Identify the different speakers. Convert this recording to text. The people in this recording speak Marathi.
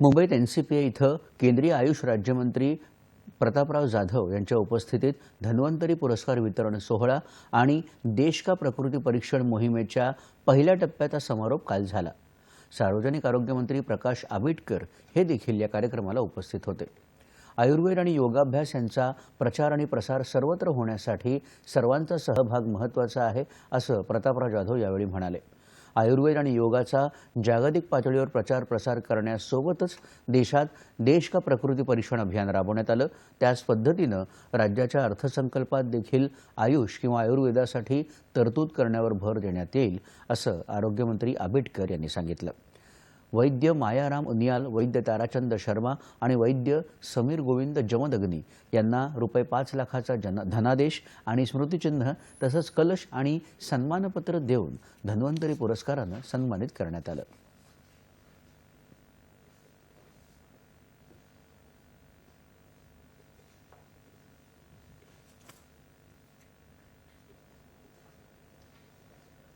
Speaker 1: मुंबईत एनसीपीए इथं केंद्रीय आयुष राज्यमंत्री प्रतापराव जाधव यांच्या उपस्थितीत धन्वंतरी पुरस्कार वितरण सोहळा आणि देश का प्रकृती परीक्षण मोहिमेच्या पहिल्या टप्प्याचा समारोप काल झाला. सार्वजनिक आरोग्यमंत्री प्रकाश आंबेडकर हे देखील या कार्यक्रमाला उपस्थित होते. आयुर्वेद आणि योगाभ्यास यांचा प्रचार आणि प्रसार सर्वत्र होण्यासाठी सर्वांचा सहभाग महत्त्वाचा आहे असं प्रतापराव जाधव यावेळी म्हणाले. आयुर्वेद आणि योगाचा जागतिक पातळीवर प्रचार प्रसार करण्यासोबतच देशात देश का प्रकृती परीक्षण अभियान राबवण्यात आलं. त्याच पद्धतीनं राज्याच्या अर्थसंकल्पात देखील आयुष किंवा आयुर्वेदासाठी तरतूद करण्यावर भर देण्यात येईल असं आरोग्यमंत्री आंबेडकर यांनी सांगितलं. वैद्य मायाराम उनियाल वैद्य ताराचंद शर्मा आणि वैद्य समीर गोविंद जमदग्नी यांना रुपये पाच लाखाचा जन धनादेश आणि स्मृतिचिन्ह तसंच कलश आणि सन्मानपत्र देऊन धन्वंतरी पुरस्कारानं सन्मानित करण्यात आलं.